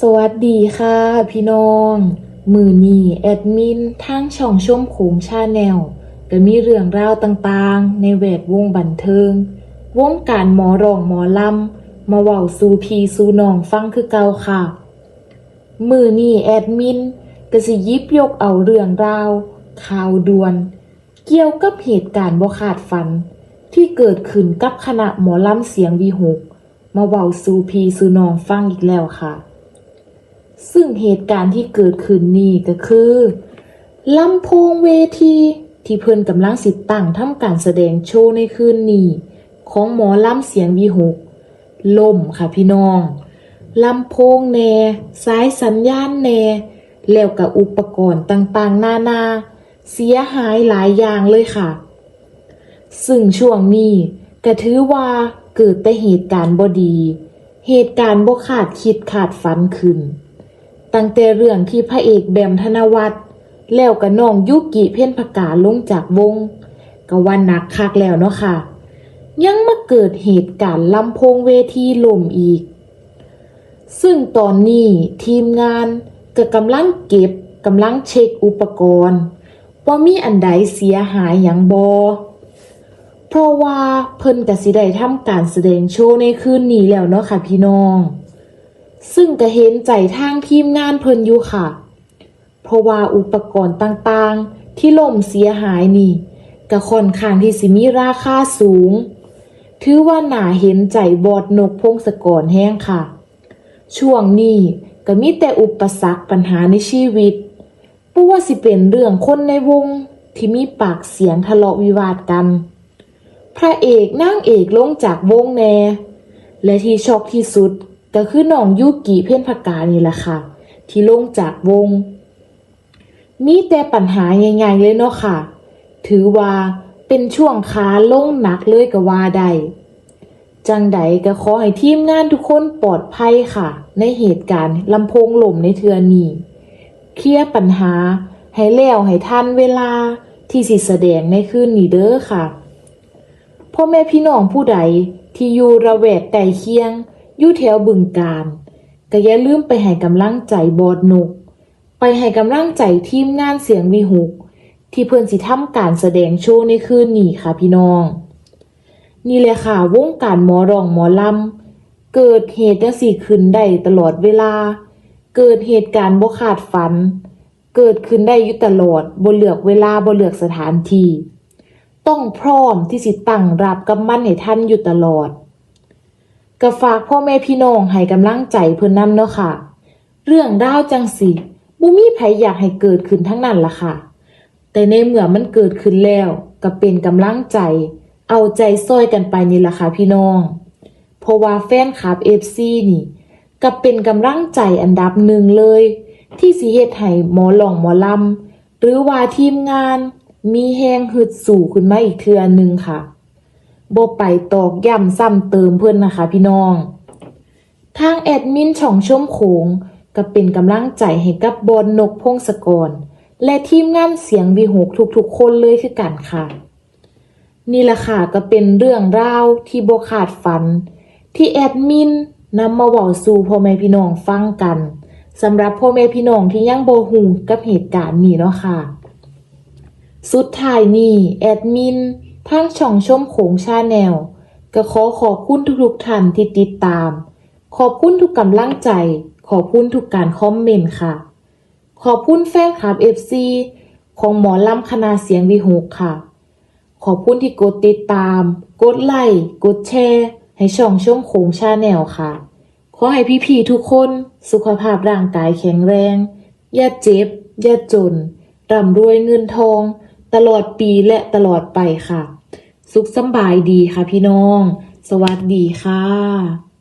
สวัสดีค่ะพี่น้อง มือนี้แอดมินทางช่องชมโขงชาแนลก็มีเรื่องราวต่างๆ ในแวดวงบันเทิง วงการหมอร้องหมอลำมาเว้าสูพีสูนองฟังคือเก่าค่ะ มือนี้แอดมินก็สิยิบยกเอาเรื่องราวข่าวด่วน เกี่ยวกับเหตุการณ์บ่คาดฝัน ที่เกิดขึ้นกับคณะหมอลำเสียงวีหกมาเว้าสูพีสูนองฟังอีกแล้วค่ะ ซึ่งเหตุการณ์ที่เกิดขึ้นนี่ก็คือลำโพงเวที ที่เพิ่นกำลังสิตั้งทำการแสดงโชว์ในคืนนี้ ของหมอลำเสียงวีหกล่มค่ะพี่น้องลำโพงแน่สายสัญญาณแน่แล้วกับอุปกรณ์ต่างๆ นานา เสียหายหลายอย่างเลยค่ะ ซึ่งช่วงนี้ก็ถือว่าเกิดแต่เหตุการณ์บ่ดี เหตุการณ์บ่คาดคิดขาดฝันขึ้น ตั้งแต่เรื่องที่พระเอกแบมธนวัฒน์แล้วก็น้องยุกิเพ่นพกาลงจากวงก็ว่าหนักคักแล้วเนาะค่ะ ยังมาเกิดเหตุการณ์ลำโพงเวทีล่มอีก ซึ่งตอนนี้ทีมงานก็กำลังเก็บกำลังเช็คอุปกรณ์ว่ามีอันใดเสียหายอย่างบอเพราะว่าเพิ่นก็สิได้ทำการแสดงโชว์ในคืนนี้แล้วเนาะค่ะพี่น้อง ซึ่งก็เห็นใจทางทีมงานเพิ่นอยู่ค่ะ เพราะว่าอุปกรณ์ต่างๆ ที่ล่มเสียหายนี่ก็ค่อนข้างที่สิมีราคาสูง ถือว่าหนาเห็นใจบอดนกพงศกรแห้งค่ะ ช่วงนี้ก็มีแต่อุปสรรคปัญหาในชีวิตบ่ว่าสิเป็นเรื่องคนในวงที่มีปากเสียงทะเลาะวิวาทกัน พระเอกนางเอกลงจากวงแน่และที่ช็อกที่สุด ก็คือน้องยุกิเพ่นพกานี่แหละค่ะ ที่ลงจากวง มีแต่ปัญหาใหญ่ๆเลยเนาะค่ะ ถือว่าเป็นช่วงขาลงหนักเลยก็ว่าได้จังใดก็ขอให้ทีมงานทุกคนปลอดภัยค่ะ ในเหตุการณ์ลำโพงหล่มในเทือนี้เคลียร์ปัญหา ให้แล้วให้ทันเวลาที่สิแสดงในคืนนี้เด้อค่ะพ่อแม่พี่น้องผู้ใดที่อยู่ระแวกใกล้เคียง อยู่แถวบึงการก็อย่าลืมไปให้กำลังใจบอดนุก ไปให้กำลังใจทีมงานเสียงวีหุก ที่เพิ่อนสิทำการแสดงโชว์ในคืนนี้ค่ะพี่น้อง นี่เลยค่ะวงการหมอรองหมอลำ เกิดเหตุจังสี่ขึ้นได้ตลอดเวลา เกิดเหตุการณ์บ่คาดฝัน เกิดขึ้นได้อยู่ตลอดบ่เลือกเวลาบ่เลือกสถานที่ต้องพร้อมที่สิตั้งรับกับมันให้ทันอยู่ตลอด ก็ฝากพ่อแม่พี่น้องให้กำลังใจเพิ่นนำเนาะค่ะ เรื่องราวจังสิบ่มีไผอยากให้เกิดขึ้นทั้งนั้นล่ะค่ะ แต่ในเมื่อมันเกิดขึ้นแล้วก็เป็นกำลังใจ เอาใจซ้อยกันไปนี่ล่ะค่ะพี่น้อง เพราะว่าแฟนคลับ FC นี่ก็เป็นกำลังใจอันดับหนึ่งเลย ที่สิเฮ็ดให้หมอหลองหมอลำหรือว่าทีมงาน มีแหงฮึดสู่ขึ้นมาอีกเทือหนึ่งค่ะ บ่ไปตอกย้ำซ้ำเติมเพื่อนนะคะพี่น้อง ทางแอดมินช่องชมโขงก็เป็นกำลังใจให้กับบอนนกพงศกร และทีมงานเสียงวีหกทุกๆ คนเลยคือกันค่ะ นี่แหละค่ะก็เป็นเรื่องราวที่โบขาดฝัน ที่แอดมินนำมาเว้าสู่พ่อแม่พี่น้องฟังกันสำหรับพ่อแม่พี่น้องที่ยังโบ่ฮู้กับเหตุการณ์นี้เนาะค่ะ สุดท้ายนี้แอดมิน ทางช่องชมโขงชาแนลก็ขอขอบคุณทุกๆท่านที่ติดตาม ขอบคุณทุกกำลังใจ ขอบคุณทุกการคอมเมนต์ค่ะ ขอบคุณแฟนคลับ FC ของหมอลำคณะเสียงวีหกค่ะ ขอบคุณที่กดติดตาม กดไลค์ กดแชร์ ให้ช่องชมโขงชาแนลค่ะ ขอให้พี่ๆทุกคนสุขภาพร่างกายแข็งแรง อย่าเจ็บ อย่าจนร่ำรวยเงินทอง ตลอดปีและตลอดไปค่ะ สุขสบายดีค่ะพี่น้อง สวัสดีค่ะ